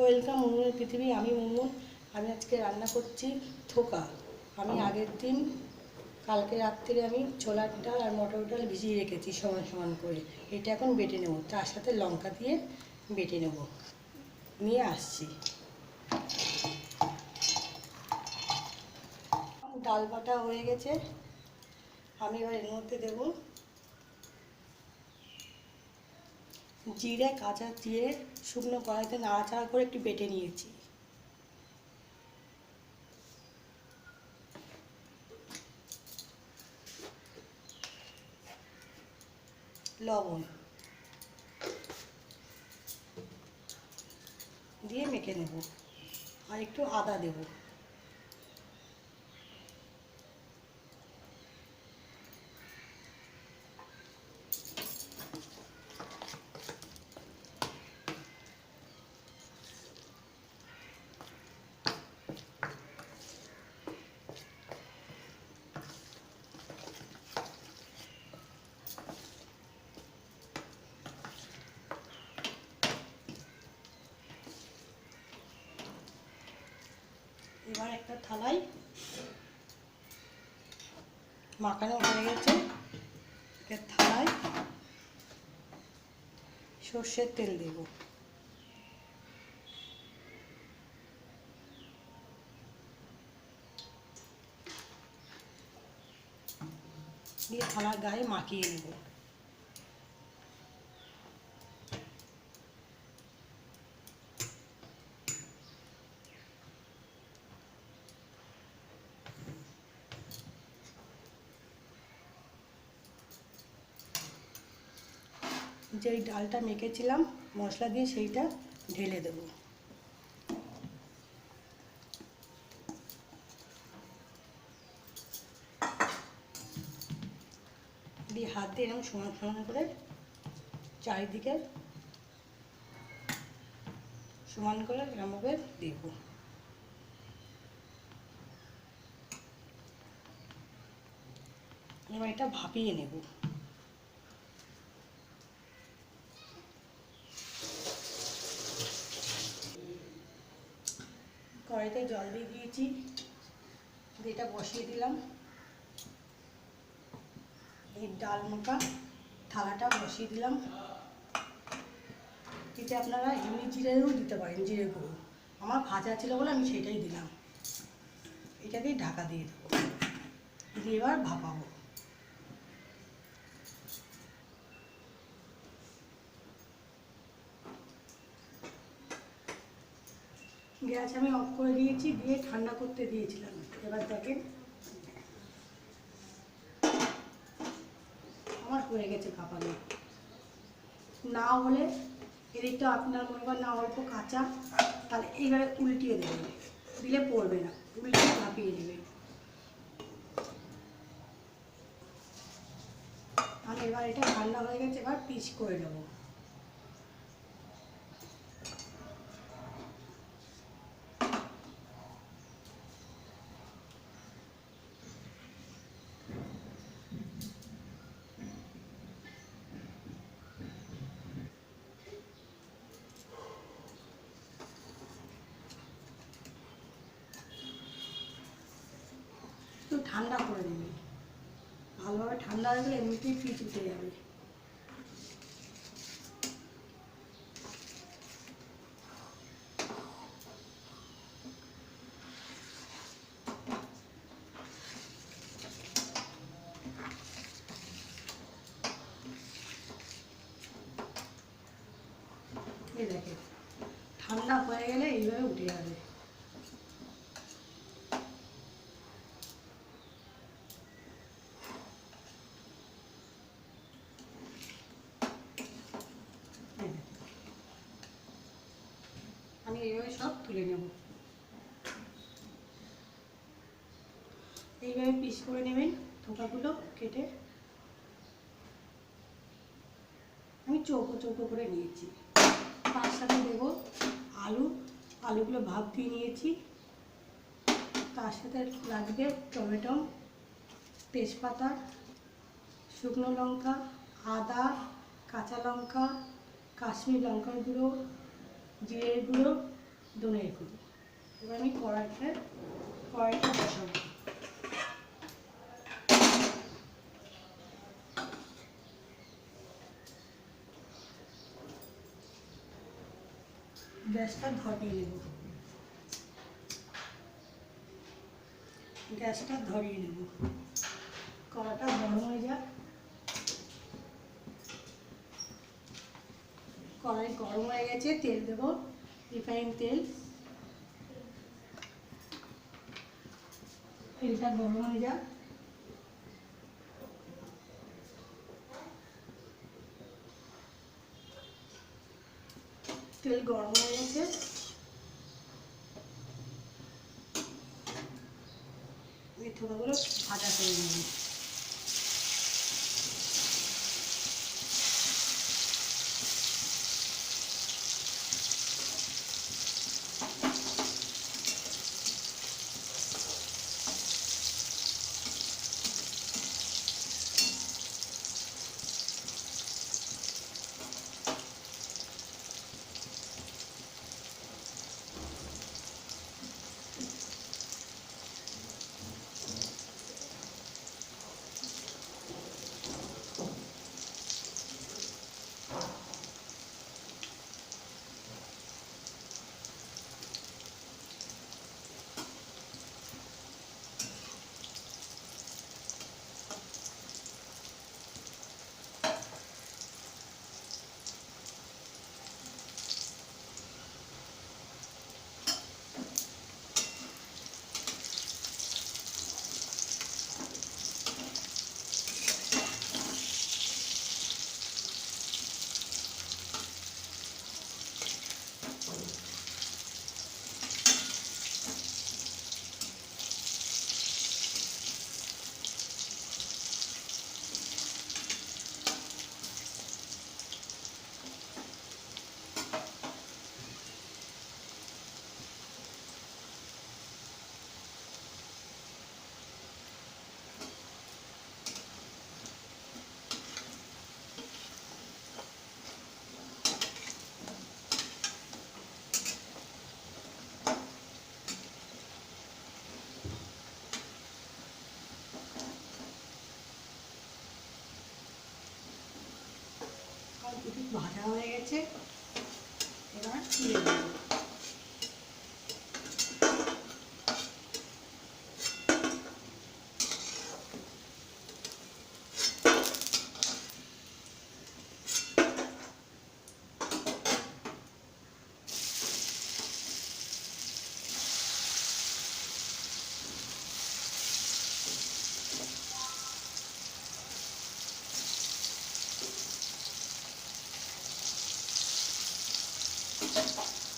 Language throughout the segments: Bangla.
ওয়েলকাম মুনমুনের পৃথিবী আমি মুনমুন। আমি আজকে রান্না করছি থোকা। আমি আগের দিন কালকে রাত্রে আমি ছোলার ডাল আর মটর ডাল ভিজিয়ে রেখেছি সমান সমান করে। এটা এখন বেটে নেব তার সাথে লঙ্কা দিয়ে বেটে নেব। নিয়ে আসছি। ডাল বাটা হয়ে গেছে। আমি এবার এর মধ্যে দেবো জিরে, কাঁচা জিরে, শুকনো কড়াইতে নাড়াচাড়া করে একটু বেটে নিয়েছি। লবণ দিয়ে মেখে নেব। আর একটু আদা দেব। এবার একটা থালায় মাখানো হয়ে গেছে। থালায় সর্ষের তেল দেব। দিয়ে থালার গায়ে মাখিয়ে নেব। যেই ডালটা মেখেছিলাম, মশলা দিয়ে সেইটা ঢেলে দেব। দিয়ে হাত দিয়ে এরকম সমান সমান করে চারিদিকে সমান করে এরকমভাবে দেব। এবার এটা ভাপিয়ে নেব। কড়াইতে জল দিয়ে দিয়েছি। দিয়ে এটা বসিয়ে দিলাম। এই ডাল মাখা থালাটা বসিয়ে দিলাম। এতে আপনারা এমনি জিরেও দিতে পারেন, জিরে গুঁড়ো। আমার ভাজা ছিল বলে আমি সেটাই দিলাম। এটাকে ঢাকা দিয়ে দেবো। দিয়ে এবার ভাপাবো। গ্যাস আমি অফ করে দিয়েছি, দিয়ে ঠান্ডা করতে দিয়েছিলাম এবার দেখেন। আমার হয়ে গেছে ভাপানো। না হলে এদিকটা আপনার মনে করেন না, অল্প কাঁচা, তাহলে এইবারে উল্টিয়ে দেবেন। দিলে পড়বে না, উল্টিয়ে ভাপিয়ে দেবেন আর এবার এটা ঠান্ডা হয়ে গেছে, এবার পিচ করে নেব একটু ঠান্ডা করে দেবে। ভালোভাবে ঠান্ডা হয়ে গেলে এমনিতেই পিচ উঠে যাবে। এই দেখে ঠান্ডা হয়ে গেলে এইভাবে উঠে যাবে এই দেখে। আমি এইভাবে সব তুলে নেব এইভাবে পিস করে নেবেন থোকাগুলো কেটে। আমি চৌকো চৌকো করে নিয়েছি। তার সাথে দেব আলু। আলুগুলো ভাপ দিয়ে নিয়েছি। তার সাথে লাগবে টমেটো, তেজপাতা, শুকনো লঙ্কা, আদা, কাঁচা লঙ্কা, কাশ্মীর লঙ্কার গুঁড়ো, জিরের গুঁড়ো, ধনের গুঁড়ো। এবার আমি কড়াইতে কড়াইটা বসাবো। গ্যাসটা ধরিয়ে নেব। গ্যাসটা ধরিয়ে নেব। কড়াটা গরম হয়ে যাক। কড়াই গরম হয়ে গেছে, তেল দেব রিফাইন তেল। তেলটা গরম হয়ে যাক। তেল গরম হয়ে গেছে। আমি থোড়াগুলো ভাজা করে নেব আর দুটো ভাজা হয়ে গেছে। এবার তুলে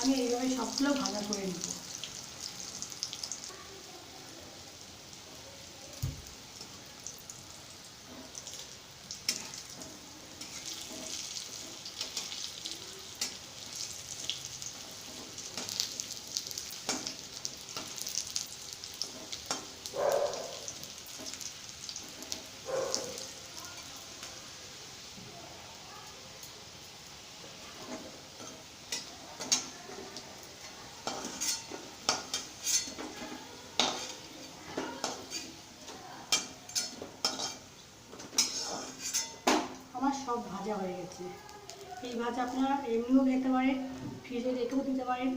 আমি এইভাবে সবগুলো ভাজা করে নেব আমার সব ভাজা হয়ে গেছে। এই ভাজা আপনারা এমনিও খেতে পারেন ফ্রিজে রেখেও দিতে পারেন।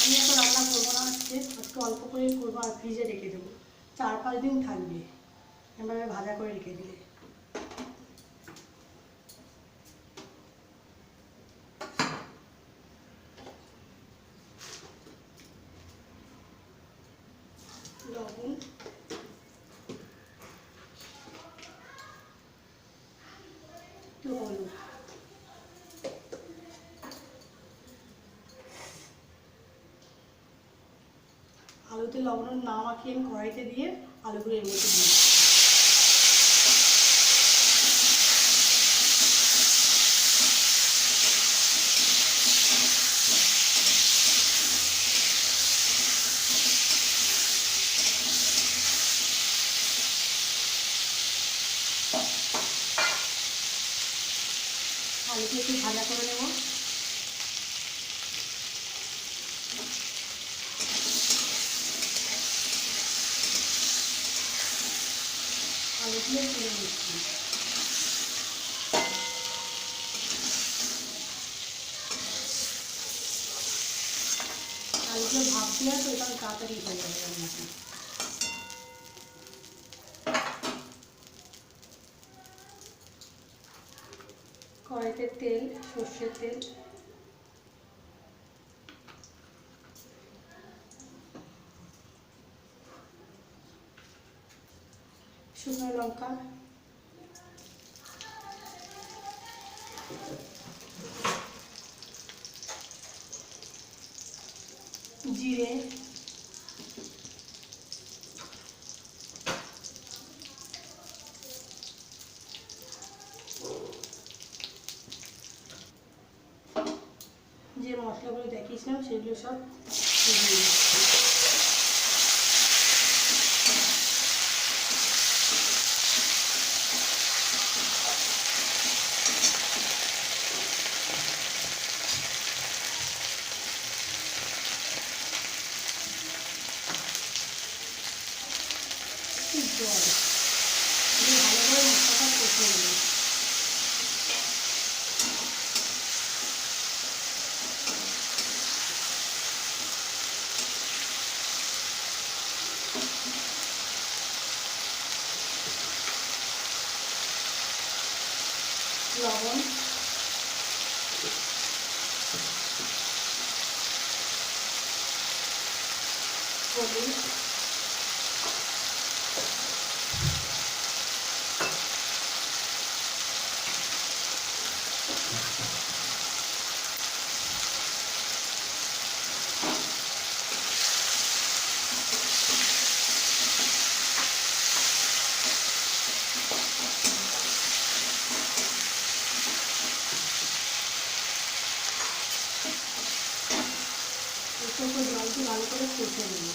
আমি এখন রান্না করব না, আজকে একটু অল্প করে করব আর ফ্রিজে রেখে দেবো। চার পাঁচ দিন থাকবে। এভাবে ভাজা করে রেখে দিলে লবণ আলুতে লবণ না মাখিয়ে আমি কড়াইতে দিয়ে আলুগুলো এর মধ্যে আলুকে একটু ভাজা করে নেব আলুগুলো তুলে দিয়ে তো ওটা তাড়াতাড়ি হয়ে যাবে রান্নাটা কড়াইতে তেল সর্ষের তেল। শুকনো লঙ্কা জিরে যে মশলাগুলো দেখিয়েছিলাম সেগুলো সব দিয়ে দিচ্ছি। একটু জল দিয়ে ভালো করে মশলাটা কষিয়ে নেব লবণ হলুদ একটু একটু জল দিয়ে ভালো করে কষে নেব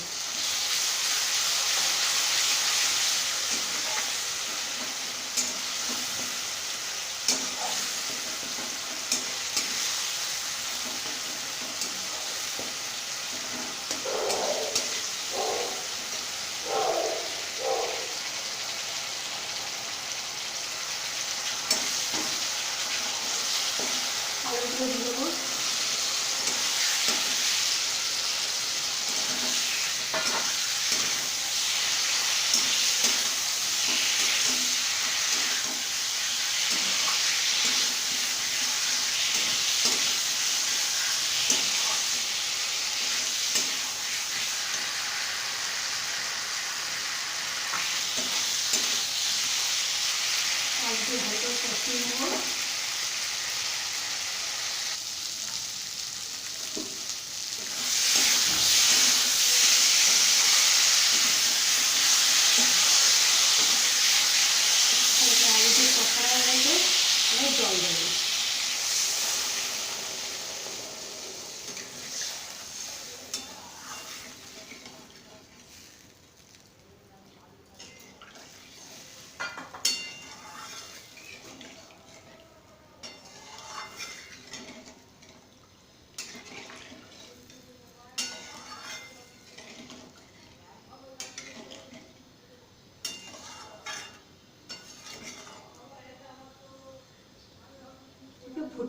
আলুগুলো দিয়ে দেবো আলু ভালো করে কষিয়ে নেব হালকা আলু দিয়ে কষা হয়ে গেছে এবার জল দেবো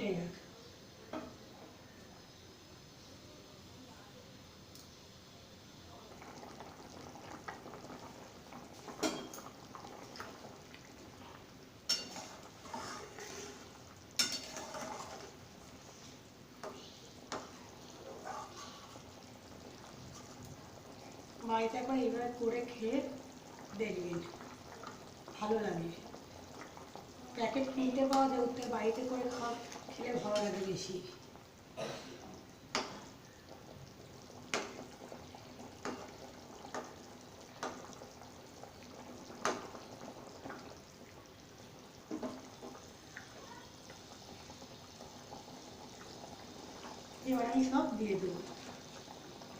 ফুটে যাক বাড়িতে একবার এইভাবে করে খেয়ে দেখবেন। ভালো লাগে। প্যাকেট কিনতে পাওয়া যায় ওর বাড়িতে করে খাওয়া খেলে ভালো লাগে বেশি। এবার আমি সব দিয়ে দেবো।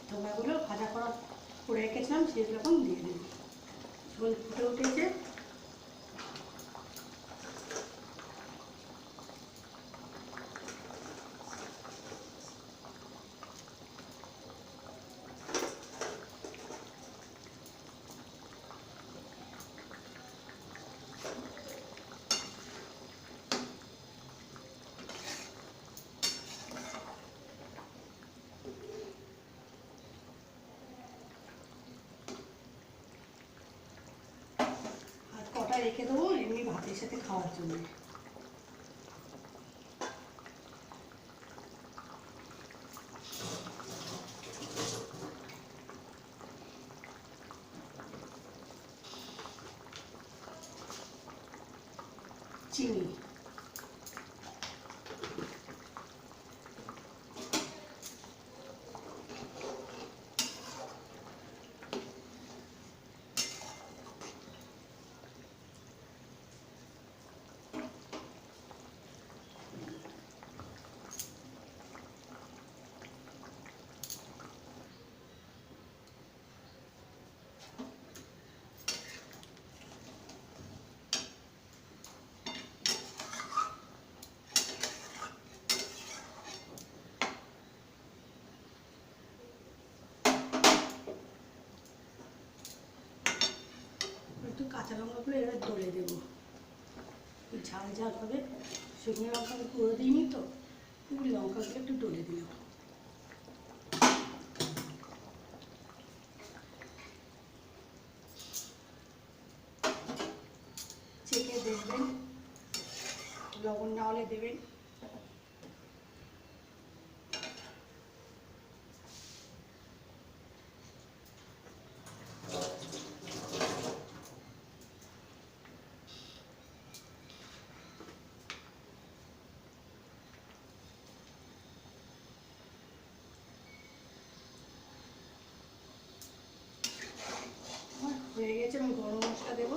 ধোকাগুলো ভাজা করা করে রেখেছিলাম এখন দিয়ে দেবো। ফুটে উঠেছে। রেখে দেবো এমনি ভাতের সাথে খাওয়ার জন্য। চিনি একটু কাঁচা লঙ্কাগুলো এবার দলে দেবো। ঝাল ঝাল হবে, শুকনো লঙ্কা পুরো দিইনি তো লঙ্কাগুলো একটু ডলে দিলাম। দেখবেন, লবণ না হলে দেবেন আমার হয়ে গেছে, আমি গরম মশলা দেবো।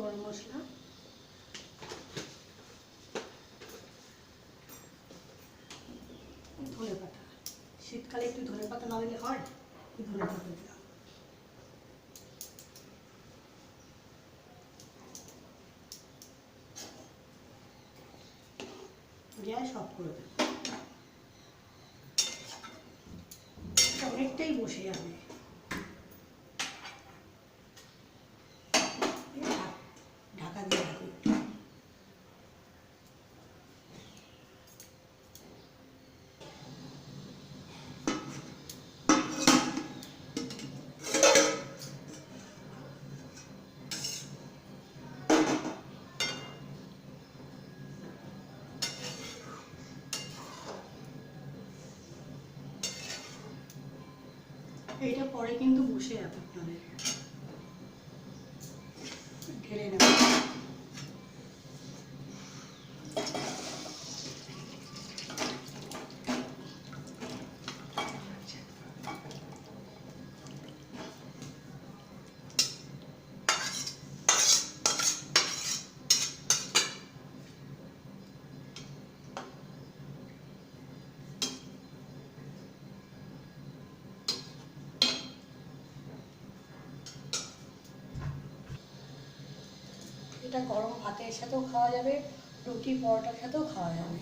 গরম মশলা। ধনে পাতা শীতকালে একটু ধনে পাতা না দিলে হয়? ধনে পাতা দিলাম গ্যাস অফ করে দেবো। অনেকটাই বসে যাবে। এইটা পরে কিন্তু বসে যাবে আপনাদের। গরম ভাতের সাথেও খাওয়া যাবে রুটি পরোটার সাথেও খাওয়া যাবে।